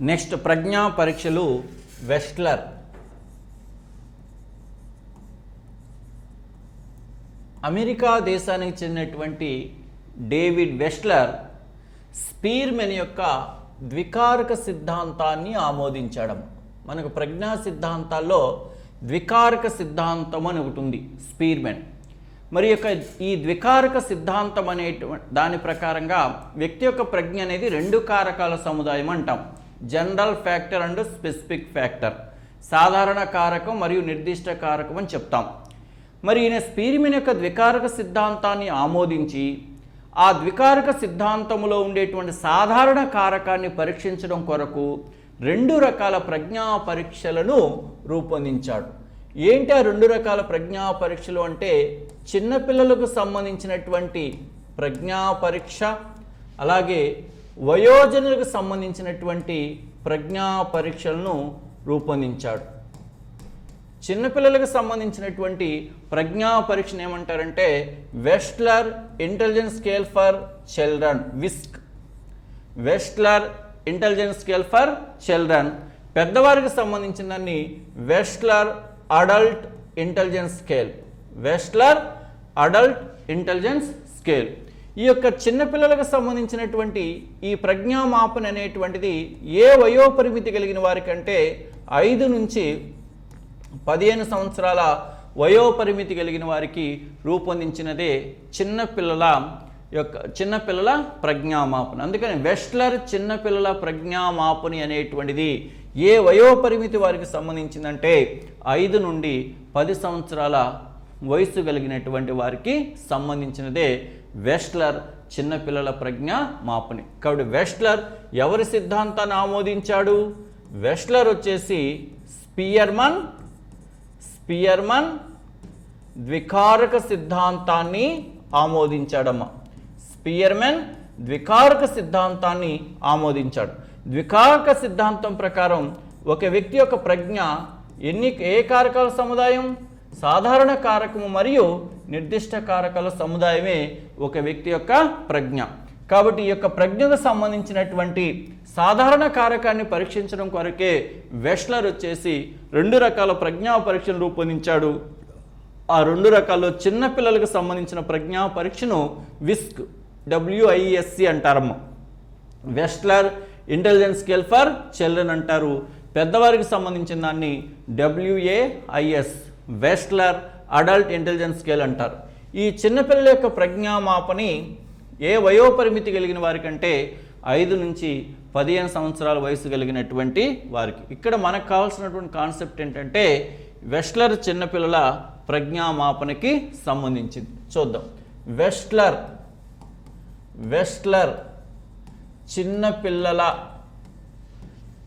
Next ప్రజ్ఞా పరీక్షలు వెస్ట్లర్. America దేశానికి చెందినటువంటి డేవిడ్ వెస్ట్లర్ స్పీర్మెన్ యొక్క ద్వికారక సిద్ధాంతాన్ని ఆమోదించడం. మనకు ప్రజ్ఞా సిద్ధాంతాల్లో ద్వికారక సిద్ధాంతం అని ఒకటి ఉంది స్పీర్మెన్. మరి యొక్క ఈ ద్వికారక సిద్ధాంతం అనేటువంటి దాని ప్రకారంగా వ్యక్తి యొక్క ప్రజ్ఞ అనేది రెండు కారకాల సముదాయం అంటాం. General factor and specific factor. సాధారణ కారకం మరియు నిర్దిష్ట కారకం అని చెప్తాం. మరి ఈయన స్పీరిమిన్ యొక్క ద్వికారక సిద్ధాంతాన్ని ఆమోదించి ఆ ద్వికారక సిద్ధాంతంలో ఉండేటువంటి సాధారణ కారకాన్ని పరీక్షించడం కొరకు రెండు రకాల ప్రజ్ఞా పరీక్షలను రూపొందించాడు. ఏంటి ఆ రెండు రకాల ప్రజ్ఞా పరీక్షలు అంటే చిన్నపిల్లలకు సంబంధించినటువంటి ప్రజ్ఞా పరీక్ష అలాగే వయోజనులకు సంబంధించినటువంటి ప్రజ్ఞా పరీక్షలను రూపొందించాడు. చిన్నపిల్లలకు సంబంధించినటువంటి ప్రజ్ఞా పరీక్షను ఏమంటారంటే Wechsler intelligence scale for children whisk. Wechsler intelligence scale for children. పెద్దవారికి సంబంధించిన దాన్ని Wechsler adult intelligence scale. Wechsler adult intelligence scale. ఈ యొక్క చిన్నపిల్లలకు సంబంధించినటువంటి ఈ ప్రజ్ఞామాపన అనేటువంటిది ఏ వయోపరిమితి కలిగిన వారికంటే ఐదు నుంచి పదిహేను సంవత్సరాల వయోపరిమితి కలిగిన వారికి రూపొందించినదే చిన్నపిల్లల యొక్క చిన్నపిల్లల ప్రజ్ఞామాపన. అందుకని వెస్ట్లర్ చిన్నపిల్లల ప్రజ్ఞామాపని అనేటువంటిది ఏ వయోపరిమితి వారికి సంబంధించిందంటే ఐదు నుండి పది సంవత్సరాల వయసు కలిగినటువంటి వారికి సంబంధించినదే వెస్ట్లర్ చిన్నపిల్లల ప్రజ్ఞ మాపని. కాబట్టి వెస్ట్లర్ ఎవరి సిద్ధాంతాన్ని ఆమోదించాడు? వెస్ట్లర్ వచ్చేసి స్పియర్మన్ స్పియర్మన్ ద్వికారక సిద్ధాంతాన్ని ఆమోదించాడమ్మా. స్పియర్మెన్ ద్వికారక సిద్ధాంతాన్ని ఆమోదించాడు. ద్వికారక సిద్ధాంతం ప్రకారం ఒక వ్యక్తి యొక్క ప్రజ్ఞ ఎన్ని ఏ కారకాల సముదాయం? సాధారణ కారకము మరియు నిర్దిష్ట కారకాల సముదాయమే ఒక వ్యక్తి యొక్క ప్రజ్ఞ. కాబట్టి ఈ యొక్క ప్రజ్ఞకు సంబంధించినటువంటి సాధారణ కారకాన్ని పరీక్షించడం కొరకే వెస్ట్లర్ వచ్చేసి రెండు రకాల ప్రజ్ఞా పరీక్షను రూపొందించాడు. ఆ రెండు రకాల్లో చిన్న పిల్లలకు సంబంధించిన ప్రజ్ఞా పరీక్షను విస్క్ WISC అంటారమ్మ. Wechsler intelligence scale for children అంటారు. పెద్దవారికి సంబంధించిన దాన్ని WAIS Wechsler adult intelligence scale అంటారు. ఈ చిన్నపిల్లల యొక్క ప్రజ్ఞామాపని ఏ వయోపరిమితి కలిగిన వారికంటే ఐదు నుంచి పదిహేను సంవత్సరాల వయసు కలిగినటువంటి వారికి. ఇక్కడ మనకు కావాల్సినటువంటి కాన్సెప్ట్ ఏంటంటే వెస్ట్లర్ చిన్నపిల్లల ప్రజ్ఞామాపనకి సంబంధించింది. చూద్దాం. వెస్ట్లర్ వెస్ట్లర్ చిన్నపిల్లల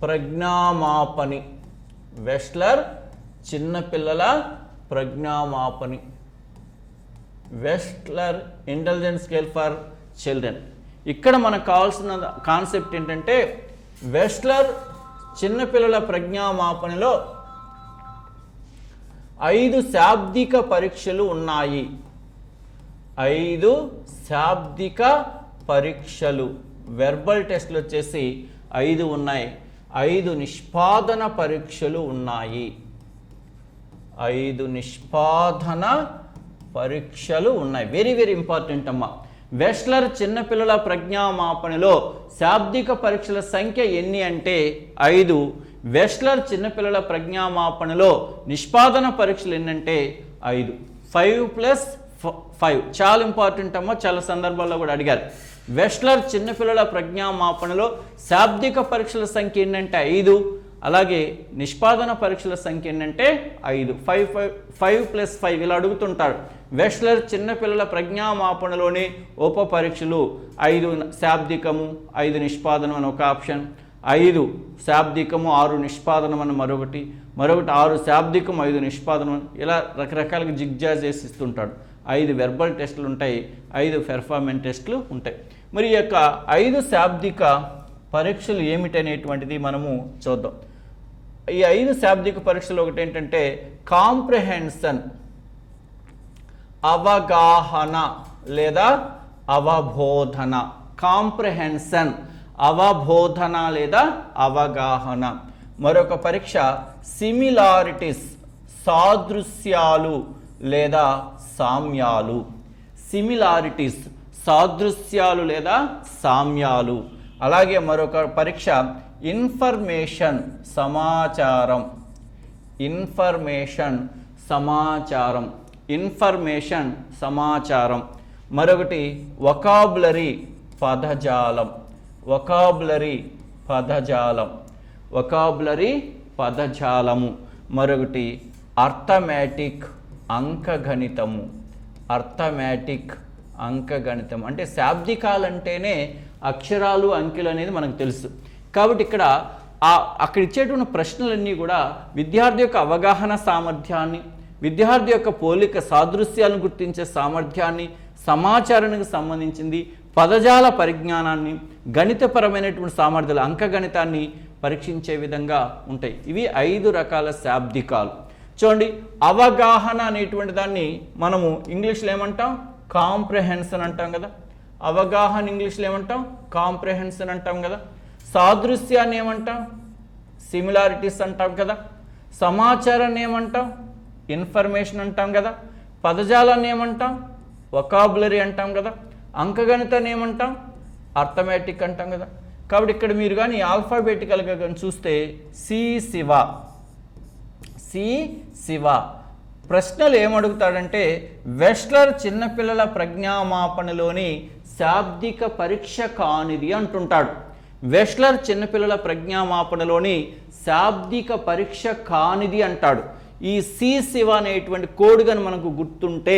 ప్రజ్ఞామాపని. వెస్ట్లర్ చిన్నపిల్లల ప్రజ్ఞామాపని Wechsler intelligence scale for children ఇక్కడ మనకు కావాల్సిన కాన్సెప్ట్ ఏంటంటే వెస్ట్లర్ చిన్నపిల్లల ప్రజ్ఞామాపనలో ఐదు శాబ్దిక పరీక్షలు ఉన్నాయి. ఐదు శాబ్దిక పరీక్షలు. వెర్బల్ టెస్ట్లు వచ్చేసి ఐదు ఉన్నాయి. ఐదు నిష్పాదన పరీక్షలు ఉన్నాయి. ఐదు నిష్పాదన పరీక్షలు ఉన్నాయి. వెరీ వెరీ ఇంపార్టెంట్ అమ్మా. వెస్ట్లర్ చిన్నపిల్లల ప్రజ్ఞామాపణలో శాబ్దిక పరీక్షల సంఖ్య ఎన్ని అంటే ఐదు. వెస్ట్లర్ చిన్నపిల్లల ప్రజ్ఞామాపణలో నిష్పాదన పరీక్షలు ఎన్నంటే ఐదు. ఫైవ్ ప్లస్ ఫైవ్ చాలా ఇంపార్టెంట్ అమ్మా చాలా సందర్భాల్లో కూడా అడిగారు. వెస్ట్లర్ చిన్నపిల్లల ప్రజ్ఞామాపణలో శాబ్దిక పరీక్షల సంఖ్య ఏంటంటే ఐదు. అలాగే నిష్పాదన పరీక్షల సంఖ్య ఏంటంటే ఐదు. Five five five plus five ఇలా అడుగుతుంటారు. వెస్ట్లర్ చిన్నపిల్లల ప్రజ్ఞామాపణలోని ఉప పరీక్షలు ఐదు శాబ్దికము ఐదు నిష్పాదనం అని ఒక ఆప్షన్. ఐదు శాబ్దికము ఆరు నిష్పాదనం అని మరొకటి. మరొకటి ఆరు శాబ్దికం ఐదు నిష్పాదనం ఇలా రకరకాలుగా జిగ్జాజ్ చేసి ఇస్తుంటాడు. ఐదు వెర్బల్ టెస్టులు ఉంటాయి ఐదు పెర్ఫార్మెన్స్ టెస్టులు ఉంటాయి. మరి ఈ యొక్క ఐదు శాబ్దిక పరీక్షలు ఏమిటనేటువంటిది మనము చూద్దాం. ఈ ఐదు శాబ్దిక పరీక్షలు ఒకటి ఏంటంటే కాంప్రహెన్షన్ అవగాహన లేదా అవబోధన. కాంప్రహెన్షన్ అవబోధన లేదా అవగాహన. మరొక పరీక్ష సిమిలారిటీస్ సాదృశ్యాలు లేదా సామ్యాలు. సిమిలారిటీస్ సాదృశ్యాలు లేదా సామ్యాలు. అలాగే మరొక పరీక్ష ఇన్ఫర్మేషన్ సమాచారం. ఇన్ఫర్మేషన్ సమాచారం. ఇన్ఫర్మేషన్ సమాచారం. మరొకటి వకాబులరీ పదజాలం. వకాబులరీ పదజాలం. వకాబులరీ పదజాలము. మరొకటి అర్థమెటిక్ అంకగణితము. అర్థమెటిక్ అంకగణితం అంటే శాబ్దికాలంటేనే అక్షరాలు అంకెలు అనేది మనకు తెలుసు. కాబట్టి ఇక్కడ ఆ అక్కడ ఇచ్చేటువంటి ప్రశ్నలన్నీ కూడా విద్యార్థి యొక్క అవగాహన సామర్థ్యాన్ని విద్యార్థి యొక్క పోలిక సాదృశ్యాలను గుర్తించే సామర్థ్యాన్ని సమాచారానికి సంబంధించింది పదజాల పరిజ్ఞానాన్ని గణితపరమైనటువంటి సామర్థ్యాలు అంకగణితాన్ని పరీక్షించే విధంగా ఉంటాయి. ఇవి ఐదు రకాల శాబ్దికాలు. చూడండి అవగాహన అనేటువంటి దాన్ని మనము ఇంగ్లీష్లో ఏమంటాం? కాంప్రహెన్షన్ అంటాం కదా. అవగాహన ఇంగ్లీష్లో ఏమంటాం? కాంప్రహెన్షన్ అంటాం కదా. సాదృశ్యాన్ని ఏమంటాం సిమిలారిటీస్ అంటాం కదా. సమాచారాన్ని ఏమంటాం ఇన్ఫర్మేషన్ అంటాం కదా. పదజాలాన్ని ఏమంటాం వొకాబులరీ అంటాం కదా. అంకగణితాన్ని ఏమంటాం అర్థమెటిక్ అంటాం కదా. కాబట్టి ఇక్కడ మీరు కానీ ఆల్ఫాబెటికల్గా కానీ చూస్తే సి శివ. సి శివ. ప్రశ్నలు ఏమడుగుతాడంటే వెస్లర్ చిన్నపిల్లల ప్రజ్ఞామాపనలోని శాబ్దిక పరీక్ష కానిది అంటుంటాడు. వెస్లర్ చిన్నపిల్లల ప్రజ్ఞామాపనలోని శాబ్దిక పరీక్ష కానిది అంటాడు. ఈ సి శివ అనేటువంటి కోడ్ గని మనకు గుర్తుంటే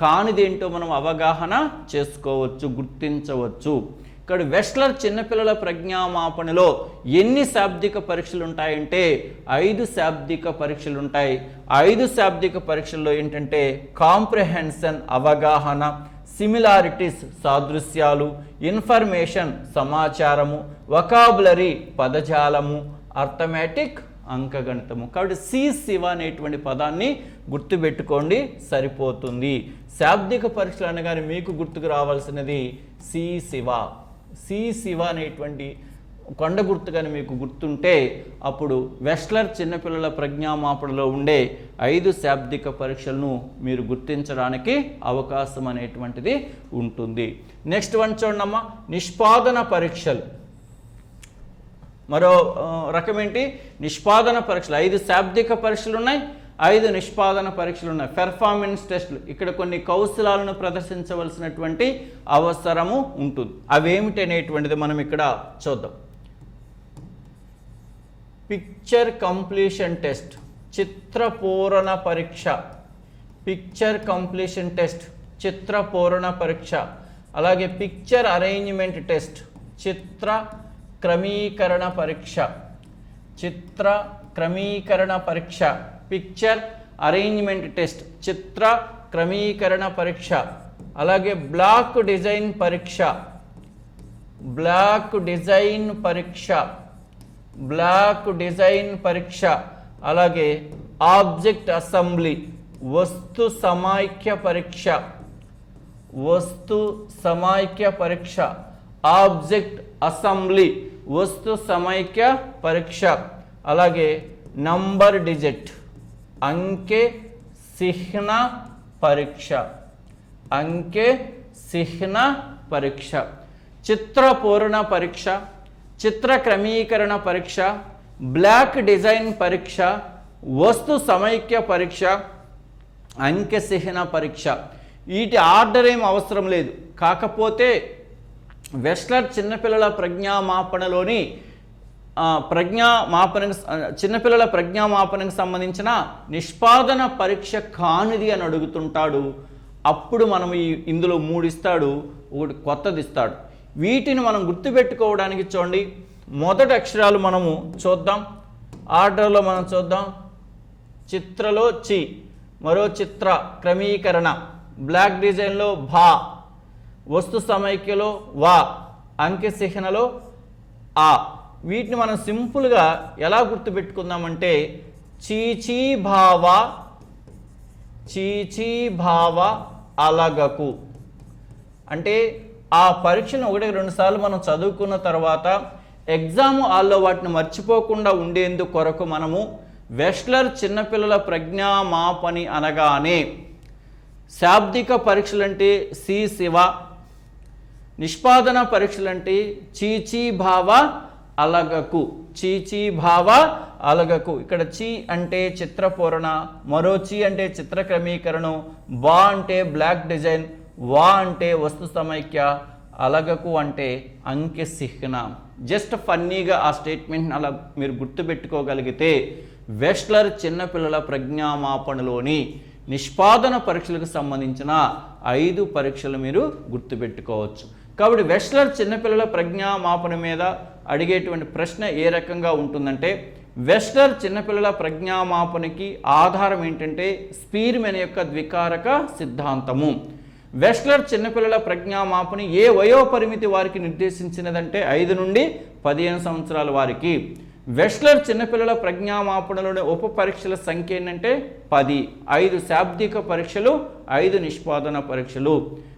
కానిదేంటో మనం అవగాహన చేసుకోవచ్చు గుర్తించవచ్చు. ఇక్కడ వెస్లర్ చిన్నపిల్లల ప్రజ్ఞామాపణలో ఎన్ని శాబ్దిక పరీక్షలు ఉంటాయంటే ఐదు శాబ్దిక పరీక్షలు ఉంటాయి ఐదు శాబ్దిక పరీక్షల్లో ఏంటంటే కాంప్రహెన్షన్ అవగాహన సిమిలారిటీస్ సాదృశ్యాలు ఇన్ఫర్మేషన్ సమాచారము వకాబులరీ పదజాలము అర్థమెటిక్ అంకగణితము. కాబట్టి సి శివ అనేటువంటి పదాన్ని గుర్తుపెట్టుకోండి సరిపోతుంది. శాబ్దిక పరీక్షలు అనగానే మీకు గుర్తుకు రావాల్సినది సి శివ. సి శివ అనేటువంటి కొండ గుర్తుగాని మీకు గుర్తుంటే అప్పుడు వెస్లర్ చిన్నపిల్లల ప్రజ్ఞామాపనలో ఉండే ఐదు శాబ్దిక పరీక్షలను మీరు గుర్తించడానికి అవకాశం అనేటువంటిది ఉంటుంది. నెక్స్ట్ వన్ చూడమ్మా నిష్పాదన పరీక్షలు. మరో రకం ఏంటి? నిష్పాదన పరీక్షలు. ఐదు శాబ్దిక పరీక్షలు ఉన్నాయి ఐదు నిష్పాదన పరీక్షలు ఉన్నాయి. పెర్ఫార్మెన్స్ టెస్టులు ఇక్కడ కొన్ని కౌశలాలను ప్రదర్శించవలసినటువంటి అవసరము ఉంటుంది. అవేమిటి అనేటువంటిది మనం ఇక్కడ చూద్దాం. పిక్చర్ కంప్లీషన్ టెస్ట్ చిత్రపూరణ పరీక్ష పిక్చర్ కంప్లీషన్ టెస్ట్ చిత్రపూరణ పరీక్ష అలాగే పిక్చర్ అరేంజ్మెంట్ టెస్ట్ చిత్ర క్రమీకరణ పరీక్ష చిత్ర క్రమీకరణ పరీక్ష పిక్చర్ అరేంజ్మెంట్ టెస్ట్ చిత్ర క్రమీకరణ పరీక్ష అలాగే బ్లాక్ డిజైన్ పరీక్ష బ్లాక్ డిజైన్ పరీక్ష బ్లాక్ డిజైన్ పరీక్ష అలాగే ఆబ్జెక్ట్ అసెంబ్లీ వస్తు సమాఖ్య పరీక్ష. వస్తు సమైక్య పరీక్ష ఆబ్జెక్ట్ అసెంబ్లీ వస్తు సమైక్య పరీక్ష అలాగే నంబర్ డిజిట్ అంకె చిహ్న పరీక్ష. అంకె చిహ్న పరీక్ష. చిత్రపూరణ పరీక్ష. చిత్ర క్రమీకరణ పరీక్ష బ్లాక్ డిజైన్ పరీక్ష వస్తు సమైక్య పరీక్ష అంకె పరీక్ష. వీటి ఆర్డర్ ఏం అవసరం లేదు. కాకపోతే వెస్లర్ చిన్నపిల్లల ప్రజ్ఞామాపనలోని ఆ, ప్రజ్ఞామాపనకు చిన్నపిల్లల ప్రజ్ఞామాపనకు సంబంధించిన నిష్పాదన పరీక్ష కానిది అని అడుగుతుంటాడు. అప్పుడు మనం ఈ ఇందులో మూడు ఇస్తాడు ఒకటి కొత్తది ఇస్తాడు వీటిని మనం గుర్తుపెట్టుకోవడానికి చూడండి. మొదటి అక్షరాలు మనము చూద్దాం. ఆర్డర్లో మనం చూద్దాం. చిత్రలో చి మరో చిత్ర క్రమీకరణ. బ్లాక్ డిజైన్లో భా వస్తు సమైక్యలో వా అంకె చిహ్నలో ఆ. వీటిని మనం సింపుల్గా ఎలా గుర్తుపెట్టుకుందామంటే చీచీ భావ చీచీ భావ అలగకు. అంటే ఆ పరీక్షను ఒకటి రెండు సార్లు మనం చదువుకున్న తర్వాత ఎగ్జామ్ హాల్లో వాటిని మర్చిపోకుండా ఉండేందుకు కొరకు మనము వెస్లర్ చిన్నపిల్లల ప్రజ్ఞామాపని అనగానే శాబ్దిక పరీక్షలంటే సి శివ నిష్పాదన పరీక్షలంటే చీచీ భావ అలగకు. చీచీ భావ అలగకు. ఇక్కడ చీ అంటే చిత్రపూరణ మరో చీ అంటే చిత్రక్రమీకరణం బా అంటే బ్లాక్ డిజైన్ వా అంటే వస్తు సమైక్య అలగకు అంటే అంకె సిహ్న. జస్ట్ ఫన్నీగా ఆ స్టేట్మెంట్ని అలా మీరు గుర్తుపెట్టుకోగలిగితే వెస్ట్లర్ చిన్నపిల్లల ప్రజ్ఞామాపణలోని నిష్పాదన పరీక్షలకు సంబంధించిన ఐదు పరీక్షలు మీరు గుర్తుపెట్టుకోవచ్చు. కాబట్టి వెస్ట్లర్ చిన్నపిల్లల ప్రజ్ఞామాపన మీద అడిగేటువంటి ప్రశ్న ఏ రకంగా ఉంటుందంటే వెస్టర్ చిన్నపిల్లల ప్రజ్ఞామాపనకి ఆధారం ఏంటంటే స్పీర్మెన్ యొక్క ద్వికారక సిద్ధాంతము. వెస్లర్ చిన్నపిల్లల ప్రజ్ఞామాపుని ఏ వయోపరిమితి వారికి నిర్దేశించినదంటే ఐదు నుండి పదిహేను సంవత్సరాల వారికి. వెస్లర్ చిన్నపిల్లల ప్రజ్ఞామాపణలోని ఉప పరీక్షల సంఖ్య ఏంటంటే పది. ఐదు శాబ్దిక పరీక్షలు ఐదు నిష్పాదన పరీక్షలు.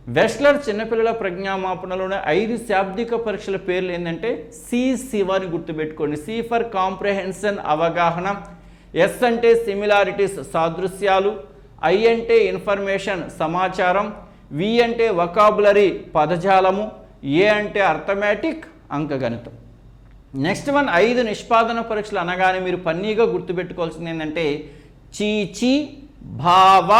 వెస్లర్ చిన్నపిల్లల ప్రజ్ఞామాపణలోని ఐదు శాబ్దిక పరీక్షల పేర్లు ఏంటంటే సి శివాని గుర్తుపెట్టుకోండి. సి ఫర్ కాంప్రహెన్షన్ అవగాహన. ఎస్ అంటే సిమిలారిటీస్ సాదృశ్యాలు. ఐ అంటే ఇన్ఫర్మేషన్ సమాచారం. వి అంటే వకాబులరీ పదజాలము ఏ అంటే అర్థమెటిక్ అంకగణితం. నెక్స్ట్ వన్ ఐదు నిష్పాదన పరీక్షలు అనగానే మీరు పన్నీగా గుర్తుపెట్టుకోవాల్సింది ఏంటంటే చీచి భావ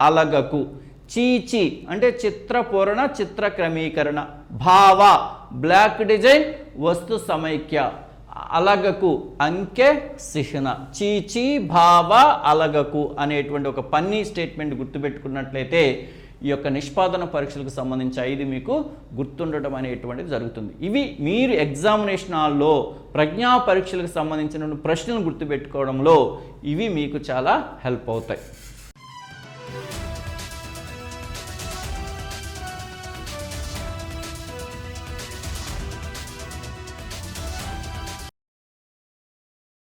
అలగకు. చీచి అంటే చిత్రపూరణ చిత్ర క్రమీకరణ భావ బ్లాక్ డిజైన్ వస్తు సమైక్య. అలగకు అంకె శిహన చీచి భావ అలగకు అనేటువంటి ఒక పన్నీ స్టేట్మెంట్ గుర్తుపెట్టుకున్నట్లయితే ఈ యొక్క నిష్పాదన పరీక్షలకు సంబంధించి ఐదు మీకు గుర్తుండటం అనేటువంటిది జరుగుతుంది. ఇవి మీరు ఎగ్జామినేషన్ హాల్లో ప్రజ్ఞా పరీక్షలకు సంబంధించిన ప్రశ్నలు గుర్తుపెట్టుకోవడంలో ఇవి మీకు చాలా హెల్ప్ అవుతాయి.